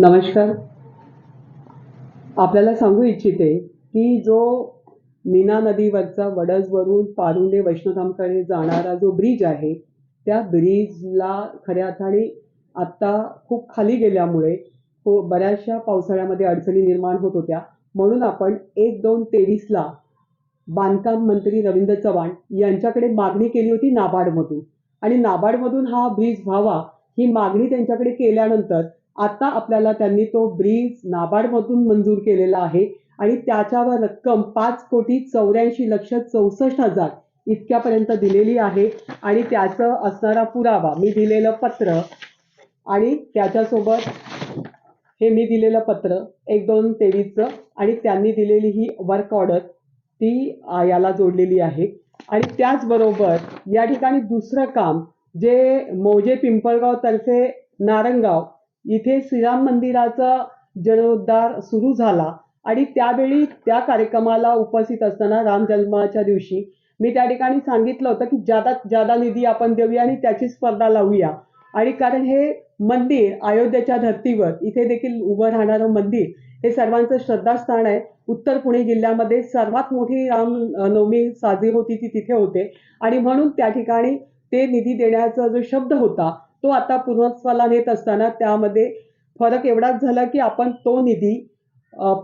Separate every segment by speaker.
Speaker 1: नमस्कार. आपल्याला सांगू इच्छिते की जो मीना नदीवरचा वडजवरून पारुंडे वैष्णोधामकडे जाणारा जो ब्रिज आहे त्या ब्रिजला खऱ्या अर्थाने आत्ता खूप खाली गेल्यामुळे हो बऱ्याचशा पावसाळ्यामध्ये अडचणी निर्माण होत होत्या. म्हणून आपण एक दोन तेवीसला बांधकाम मंत्री रवींद्र चव्हाण यांच्याकडे मागणी केली होती नाबार्डमधून. आणि नाबार्डमधून हा ब्रिज व्हावा ही मागणी त्यांच्याकडे केल्यानंतर आता आपल्याला त्यांनी तो ब्रिज नाबार्डमधून मंजूर केलेला आहे आणि त्याच्यावर रक्कम पाच कोटी चौऱ्याऐंशी लक्ष चौसष्ट हजार इतक्यापर्यंत दिलेली आहे आणि त्याचं असणारा पुरावा मी दिलेलं पत्र आणि त्याच्यासोबत हे मी दिलेलं पत्र एक दोन तेवीसचं आणि त्यांनी दिलेली ही वर्क ऑर्डर ती याला जोडलेली आहे. आणि त्याचबरोबर या ठिकाणी दुसरं काम जे मौजे पिंपळगाव तर्फे नारंगाव इथे श्रीराम मंदिराचा जीर्णोद्धार सुरू झाला. आणि त्यावेळी त्या कार्यक्रमाला उपस्थित असताना राम जन्माच्या दिवशी मी त्या ठिकाणी सांगितलं होतं की जादात जादा निधी आपण देऊया आणि त्याची स्पर्धा लावूया. आणि कारण हे मंदिर अयोध्येच्या धर्तीवर इथे देखील उभं राहणारं मंदिर हे सर्वांचं श्रद्धास्थान आहे. उत्तर पुणे जिल्ह्यामध्ये सर्वात मोठी राम नवमी साजरी होती ती तिथे होते. आणि म्हणून त्या ठिकाणी ते निधी देण्याचा जो शब्द होता तो आता पूर्णत्वाला नेत असताना त्यामध्ये फरक एवढाच झाला की आपण तो निधी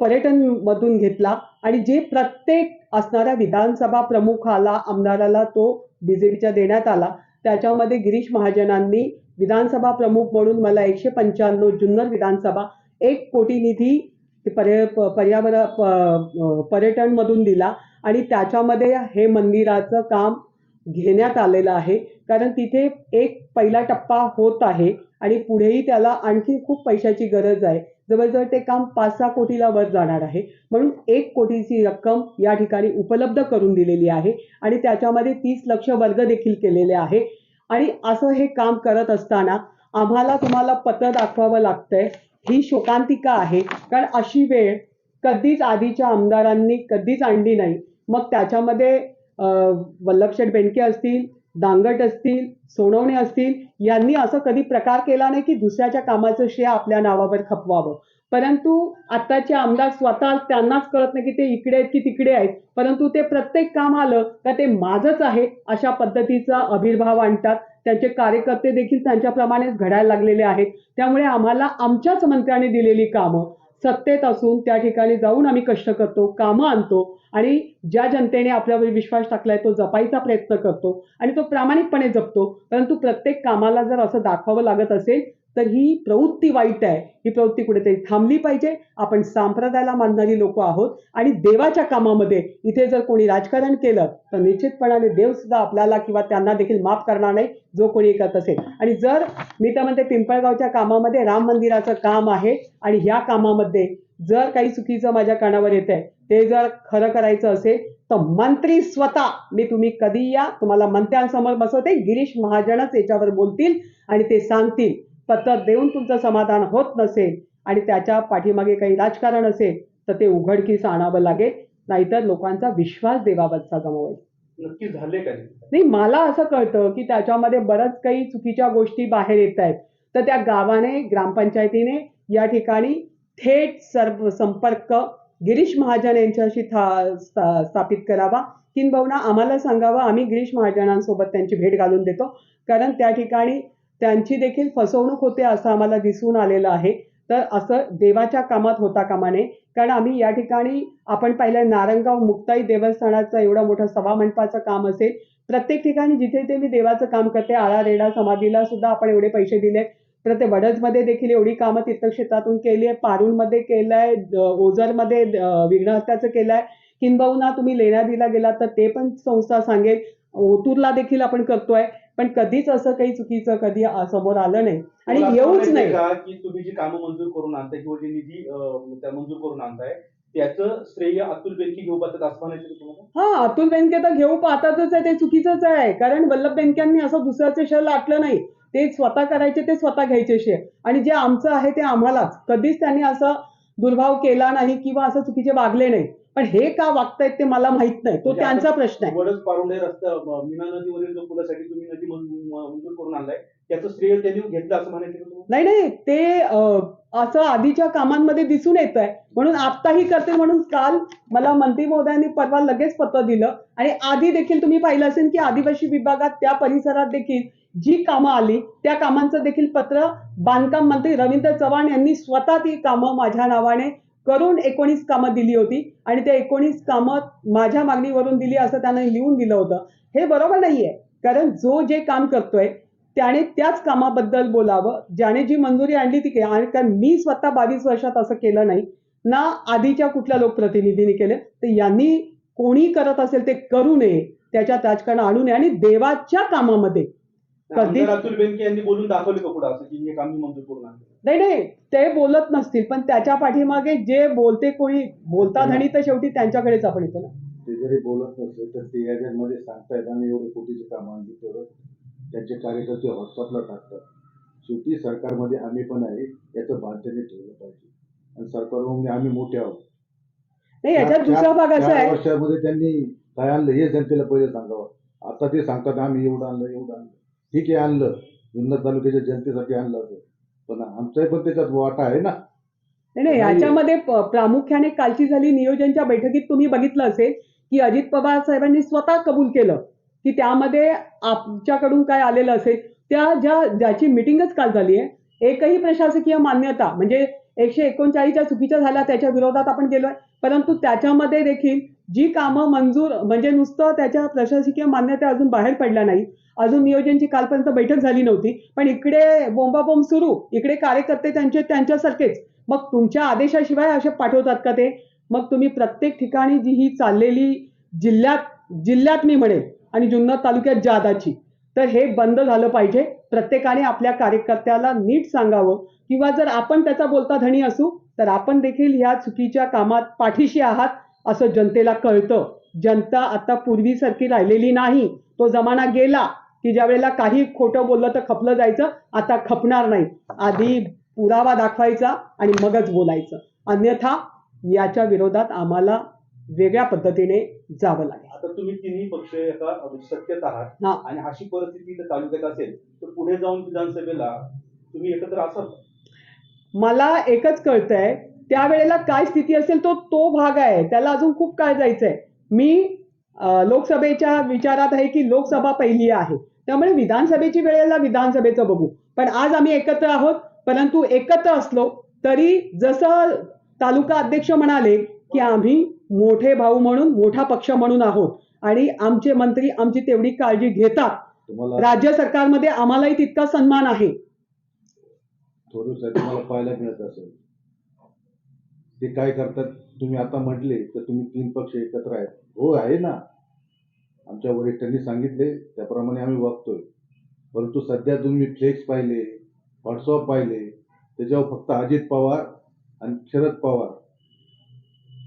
Speaker 1: पर्यटनमधून घेतला आणि जे प्रत्येक असणाऱ्या विधानसभा प्रमुखाला आमदाराला तो बी जे पीच्या देण्यात आला. त्याच्यामध्ये गिरीश महाजनांनी विधानसभा प्रमुख म्हणून मला एकशे पंच्याण्णव जुन्नर विधानसभा एक कोटी निधी पर्य प- पर्यावरण प- पर्यटनमधून दिला आणि त्याच्यामध्ये हे मंदिराचं काम घेण्यात आलेलं आहे. कारण तिथे एक पहिला टप्पा होत आहे आणि पुढेही त्याला आणखी खूप पैशाची गरज आहे. जवळजवळ ते काम पाच सहा कोटीला वर जाणार आहे. म्हणून एक कोटीची रक्कम या ठिकाणी उपलब्ध करून दिलेली आहे आणि त्याच्यामध्ये तीस लक्ष वर्ग देखील केलेले आहे. आणि असं हे काम करत असताना आम्हाला तुम्हाला पत्र दाखवावं लागतंय. ही शोकांतिका आहे. कारण अशी वेळ कधीच आधीच्या आमदारांनी कधीच आणली नाही. मग त्याच्यामध्ये वल्लभशेठ बेंडके असतील दांगट असतील सोनवणे असतील यांनी असं कधी प्रकार केला नाही की दुसऱ्याच्या कामाचं श्रेय आपल्या नावावर खपवावं. परंतु आत्ताचे आमदार स्वतः त्यांनाच कळत नाही की ते इकडे आहेत की तिकडे आहेत. परंतु ते प्रत्येक काम आलं का ते माझंच आहे अशा पद्धतीचा आविर्भाव आणतात. त्यांचे कार्यकर्ते देखील त्यांच्याप्रमाणेच घडायला लागलेले आहेत. त्यामुळे आम्हाला आमच्याच मंत्र्याने दिलेली कामं सत्तेत असून त्या ठिकाणी जाऊन आम्ही कष्ट करतो कामं आणतो आणि ज्या जनतेने आपल्यावर विश्वास टाकलाय तो जपायचा प्रयत्न करतो आणि तो प्रामाणिकपणे जपतो. परंतु प्रत्येक कामाला जर असं दाखवावं लागत असेल तर ही प्रवृत्ती वाईट आहे. ही प्रवृत्ती कुठेतरी थांबली पाहिजे. आपण संप्रदायाला मानणारी लोक आहोत आणि देवाच्या कामामध्ये इथे जर कोणी राजकारण केलं तर निश्चितपणाने देव सुद्धा आपल्याला किंवा त्यांना देखील माफ करणार नाही जो कोणी करत असेल. आणि जर मी तर म्हणते पिंपळगावच्या कामामध्ये राम मंदिराचं काम आहे आणि ह्या कामामध्ये जर काही चुकीचं माझ्या कानावर येत आहे ते जर खरं करायचं असेल तर मंत्री स्वतः मी तुम्ही कधी या तुम्हाला मंत्र्यांसमोर बसवते गिरीश महाजनच याच्यावर बोलतील आणि ते सांगतील. पत्र देऊन तुमचं समाधान होत नसेल आणि त्याच्या पाठीमागे काही राजकारण असेल तर ते उघडकीस आणावं लागेल नाहीतर लोकांचा विश्वास देवावरचा गमावेल.
Speaker 2: नक्की झाले का ते?
Speaker 1: नाही मला असं कळतं की त्याच्यामध्ये बरंच काही चुकीच्या गोष्टी बाहेर येत आहेत. तर त्या गावाने ग्रामपंचायतीने या ठिकाणी थेट सर्व संपर्क गिरीश महाजन यांच्याशी था- स्था- स्थापित करावा. किंबहुना आम्हाला सांगावं आम्ही गिरीश महाजनांसोबत त्यांची भेट घालून देतो. कारण त्या ठिकाणी त्यांची देखील फसवणूक होते असं आम्हाला दिसून आलेलं आहे. तर असं देवाच्या कामात होता कामा नये कारण आम्ही या ठिकाणी आपण पाहिलं नारंगाव मुक्ताई देवस्थानाचं एवढं मोठं सभा मंडपाचं काम असेल. प्रत्येक ठिकाणी जिथे ते मी देवाचं काम करते आळा रेडा समाधीला सुद्धा आपण एवढे पैसे दिले प्रत्येक वडजमध्ये देखील एवढी कामं तीर्थक्षेत्रातून केली आहे पारूलमध्ये केलं आहे ओझरमध्ये विघ्नहत्याचं केलं आहे किंबहुना तुम्ही लेण्यादीला गेलात तर ते पण संस्था सांगेल. ओतूरला देखील आपण करतोय. पण कधीच असं काही चुकीचं कधी समोर आलं नाही. आणि येऊच नाही.
Speaker 2: का की तुम्ही जी कामं मंजूर करून आणताय किंवा जे निधी मंजूर करून आणताय त्याचं श्रेय अतुल बेनके घेऊ पाहतात असं म्हणायचं
Speaker 1: हा अतुल बेनके तर घेऊ पाहतातच आहे ते चुकीचंच आहे. कारण वल्लभ बेनक्यांनी असं दुसऱ्याचं शेअर लाटलं नाही. ते स्वतः करायचे ते स्वतः घ्यायचे शेअर आणि जे आमचं आहे ते आम्हालाच. कधीच त्यांनी असं दुर्भाव केला नाही किंवा असं चुकीचे वागले नाही. पण हे का वागतायत ते मला माहीत नाही. तो
Speaker 2: म्हणजे
Speaker 1: त्यांचा प्रश्न आहे.
Speaker 2: वडच पारुंडे रस्ता मीना नदीवरील जो पुलासाठी तुम्ही नदी मंजूर करून आणलाय त्याचं श्रेय त्यांनी घेतलं असं म्हणायचं?
Speaker 1: नाही नाही ते असं आधीच्या कामांमध्ये दिसून येत आहे म्हणून आत्ताही करते म्हणून काल मला मंत्री महोदयांनी परवा लगेच पत्र दिलं. आणि आधी देखील तुम्ही पाहिलं असेल की आदिवासी विभागात त्या परिसरात देखील जी कामं आली त्या कामांचं देखील पत्र बांधकाम मंत्री रवींद्र चव्हाण यांनी स्वतः ती कामं माझ्या नावाने करून एकोणीस कामं दिली होती आणि त्या एकोणीस कामं माझ्या मागणीवरून दिली असं त्यानं लिहून दिलं होतं. हे बरोबर नाहीये. कारण जो जे काम करतोय त्याने त्याच कामाबद्दल बोलावं. ज्याने जी मंजुरी आणली ती आणि कारण मी स्वतः बावीस वर्षात असं केलं नाही. ना आधीच्या कुठल्या लोकप्रतिनिधींनी केलं. तर यांनी कोणी करत असेल ते करू नये. त्याच्यात राजकारण आणू नये. आणि देवाच्या कामामध्ये कधी-
Speaker 2: आमदार अतुल बेनके यांनी बोलून दाखवलं का पुढे असं की हे काम मी मंजूर करून आणलं?
Speaker 1: नाही नाही ते बोलत नसतील पण त्याच्या पाठीमागे जे बोलते कोणी बोलता धणी तर शेवटी त्यांच्याकडेच आपण येतो ना.
Speaker 3: ते जरी बोलत नसले तर ते याच्यामध्ये सांगतायत आणि एवढे कोटीचे काम आणली तेवढं त्यांचे कार्यकर्ते व्हॉट्सअपला टाकतात. शेवटी सरकारमध्ये आम्ही पण आहे याचं बांधण्याने ठेवलं पाहिजे. आणि सरकारमध्ये आम्ही मोठे आहोत.
Speaker 1: नाही याच्यात दुसरा भाग असा
Speaker 3: चार
Speaker 1: आहे
Speaker 3: वर्षामध्ये त्यांनी काय आणलं? हे जनतेला पहिले सांगावं. आता ते सांगतात आम्ही एवढं आणलं एवढं आणलं. ठीक आहे आणलं. जुन्नर तालुक्याच्या जनतेसाठी आणलं असेल पण आमचाही पण त्याच्यात वाटा आहे ना.
Speaker 1: नाही नाही. याच्यामध्ये प्रामुख्याने कालची झाली नियोजनच्या बैठकीत तुम्ही बघितलं असेल की अजित पवार साहेबांनी स्वतः कबूल केलं की त्यामध्ये आमच्याकडून काय आलेलं असेल. त्या ज्या ज्याची मिटिंगच काल झाली आहे एकही प्रशासकीय मान्यता म्हणजे एकशे एकोणचाळीसच्या चुकीच्या झाल्या त्याच्या विरोधात आपण गेलोय. परंतु त्याच्यामध्ये देखील जी कामं मंजूर म्हणजे नुसतं त्याच्या प्रशासकीय मान्यता अजून बाहेर पडल्या नाही अजून नियोजनची कालपर्यंत बैठक झाली नव्हती. पण इकडे बोंबाबोंब सुरू इकडे कार्यकर्ते त्यांचे त्यांच्यासारखेच. मग तुमच्या आदेशाशिवाय असे पाठवतात का ते? मग तुम्ही प्रत्येक ठिकाणी जी ही चाललेली जिल्ह्यात जिल्ह्यात मी म्हणेल आणि जुन्नर तालुक्यात जादाची तर हे बंद झालं पाहिजे. प्रत्येकाने आपल्या कार्यकर्त्याला नीट सांगावं. किंवा जर आपण त्याचा बोलता धणी असू तर आपण देखील ह्या चुकीच्या कामात पाठीशी आहात. असं जनतेला कळतं. जनता आता पूर्वीसारखी राहिलेली नाही. तो जमाना गेला की ज्या वेळेला काही खोटं बोललं तर खपलं जायचं. आता खपणार नाही. आधी पुरावा दाखवायचा आणि मगच बोलायचं. अन्यथा याच्या विरोधात आम्हाला वेगळ्या पद्धतीने जावं लागेल.
Speaker 2: आता तुम्ही तिन्ही पक्ष एका सत्तेत आहात. आणि अशी परिस्थिती जर तालुक्यात असेल तर पुढे जाऊन विधानसभेला तुम्ही एकत्र असाल
Speaker 1: मला एकच कळतंय त्यावेळेला काय स्थिती असेल तो तो भाग आहे. त्याला अजून खूप काय जायचंय. मी लोकसभेच्या विचारात आहे की लोकसभा पहिली आहे. त्यामुळे विधानसभेची वेळेला विधानसभेचं बघू. पण आज आम्ही एकत्र आहोत. परंतु एकत्र असलो तरी जसं तालुका अध्यक्ष म्हणाले की आम्ही मोठे भाऊ म्हणून मोठा पक्ष म्हणून आहोत. आणि आमचे मंत्री आमची तेवढी काळजी घेतात. राज्य सरकारमध्ये आम्हालाही तितका सन्मान आहे.
Speaker 3: थोडं तुम्हाला पाहायला मिळत असेल. ते काय करतात? तुम्ही आता म्हटले तर तुम्ही तीन पक्ष एकत्र आहेत. हो आहे ना. आमच्या वरिष्ठांनी सांगितले त्याप्रमाणे आम्ही वागतोय. परंतु सध्या तुम्ही फ्लेक्स पाहिले व्हॉट्सअप पाहिले त्याच्यावर फक्त अजित पवार आणि शरद पवार.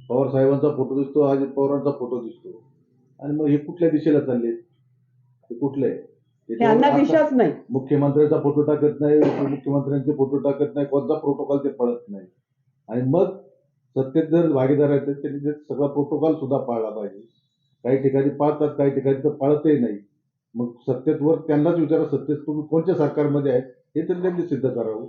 Speaker 3: पवार साहेबांचा फोटो दिसतो अजित पवारांचा फोटो दिसतो. आणि मग हे कुठल्या दिशेला चालले? ते कुठले?
Speaker 1: नाही.
Speaker 3: मुख्यमंत्र्यांचा फोटो टाकत नाही उपमुख्यमंत्र्यांचे फोटो टाकत नाही कोणता प्रोटोकॉल ते पळत नाही. आणि मग सत्तेत जर भागीदार आहेत तर त्यांनी ते सगळा प्रोटोकॉल सुद्धा पाळला पाहिजे. काही ठिकाणी पाळतात काही ठिकाणी तर पाळतही नाही. मग सत्तेतवर त्यांनाच विचारा सत्तेत तुम्ही कोणत्या सरकारमध्ये आहेत हे तर त्यांनी सिद्ध करावं.